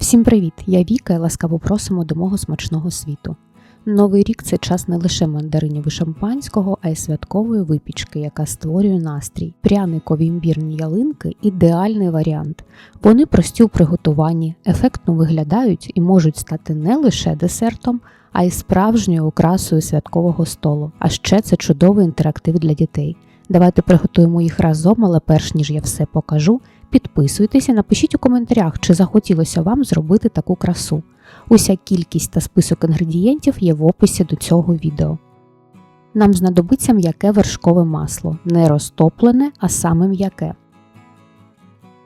Всім привіт! Я Віка і ласкаво просимо до мого смачного світу. Новий рік це час не лише мандаринів і шампанського, а й святкової випічки, яка створює настрій. Пряникові імбірні ялинки ідеальний варіант. Вони прості у приготуванні, ефектно виглядають і можуть стати не лише десертом, а й справжньою окрасою святкового столу. А ще це чудовий інтерактив для дітей. Давайте приготуємо їх разом, але перш ніж я все покажу, підписуйтеся, напишіть у коментарях, чи захотілося вам зробити таку красу. Уся кількість та список інгредієнтів є в описі до цього відео. Нам знадобиться м'яке вершкове масло, не розтоплене, а саме м'яке.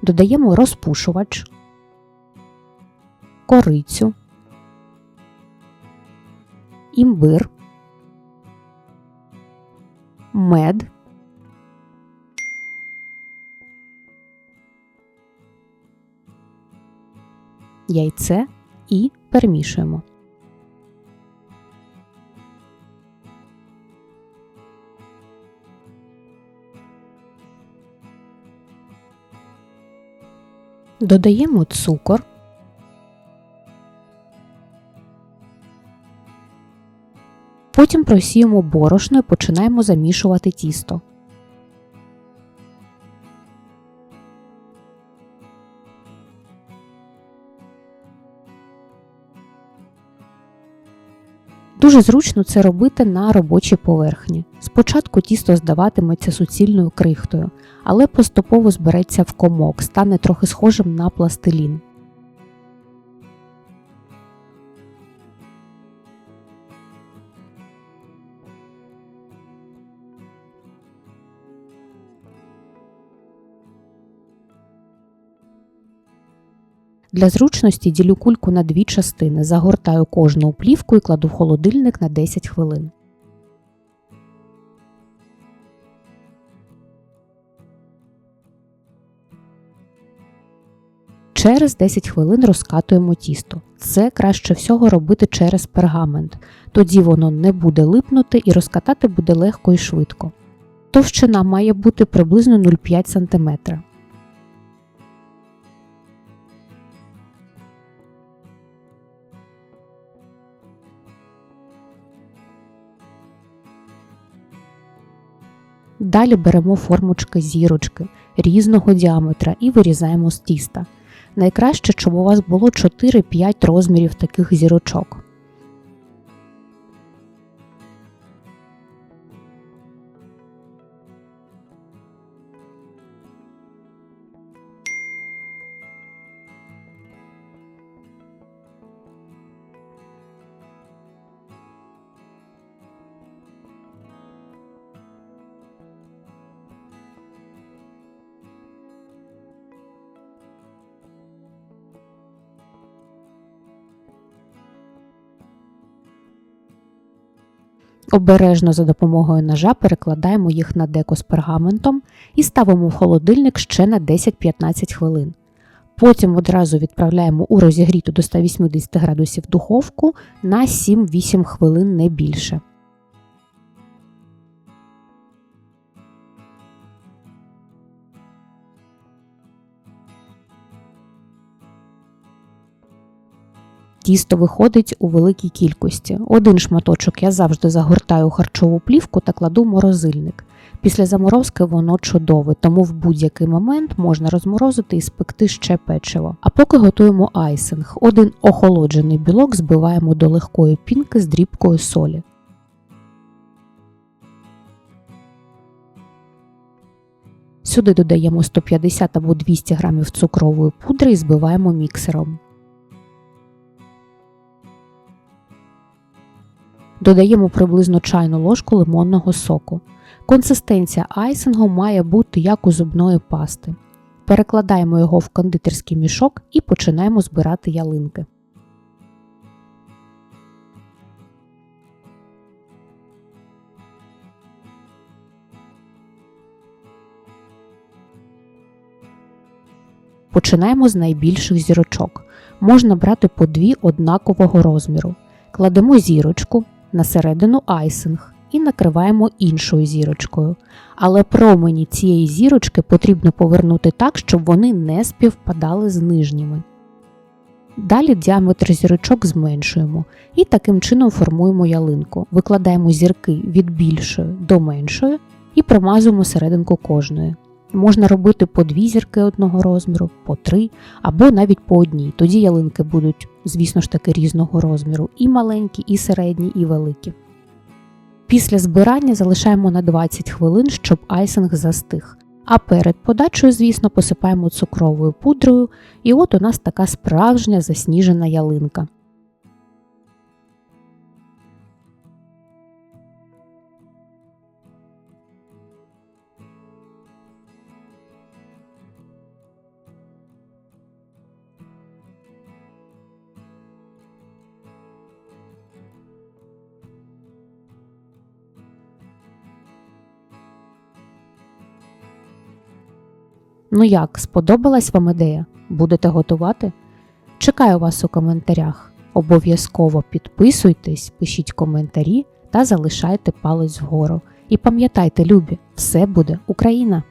Додаємо розпушувач, корицю, імбир, мед. Яйце і перемішуємо. Додаємо цукор. Потім просіємо борошно і починаємо замішувати тісто. Дуже зручно це робити на робочій поверхні. Спочатку тісто здаватиметься суцільною крихтою, але поступово збереться в комок, стане трохи схожим на пластилін. Для зручності ділю кульку на дві частини, загортаю кожну плівку і кладу в холодильник на 10 хвилин. Через 10 хвилин розкатуємо тісто. Це краще всього робити через пергамент, тоді воно не буде липнути і розкатати буде легко і швидко. Товщина має бути приблизно 0,5 см. Далі беремо формочки зірочки різного діаметра і вирізаємо з тіста. Найкраще, щоб у вас було 4-5 розмірів таких зірочок. Обережно за допомогою ножа перекладаємо їх на деко з пергаментом і ставимо в холодильник ще на 10-15 хвилин. Потім одразу відправляємо у розігріту до 180 градусів духовку на 7-8 хвилин не більше. Тісто виходить у великій кількості. Один шматочок я завжди загортаю у харчову плівку та кладу в морозильник. Після заморозки воно чудове, тому в будь-який момент можна розморозити і спекти ще печиво. А поки готуємо айсинг, один охолоджений білок збиваємо до легкої пінки з дрібкою солі. Сюди додаємо 150 або 200 г цукрової пудри і збиваємо міксером. Додаємо приблизно чайну ложку лимонного соку. Консистенція айсингу має бути як у зубної пасти. Перекладаємо його в кондитерський мішок і починаємо збирати ялинки. Починаємо з найбільших зірочок. Можна брати по дві однакового розміру. Кладемо зірочку, на середину айсинг і накриваємо іншою зірочкою. Але промені цієї зірочки потрібно повернути так, щоб вони не співпадали з нижніми. Далі діаметр зірочок зменшуємо і таким чином формуємо ялинку. Викладаємо зірки від більшої до меншої і промазуємо серединку кожної. Можна робити по дві зірки одного розміру, по три або навіть по одній. Тоді ялинки будуть, звісно ж таки, різного розміру, і маленькі, і середні, і великі. Після збирання залишаємо на 20 хвилин, щоб айсинг застиг. А перед подачею, звісно, посипаємо цукровою пудрою, і от у нас така справжня засніжена ялинка. Ну як, сподобалась вам ідея? Будете готувати? Чекаю вас у коментарях. Обов'язково підписуйтесь, пишіть коментарі та залишайте палець вгору. І пам'ятайте, любі, все буде Україна!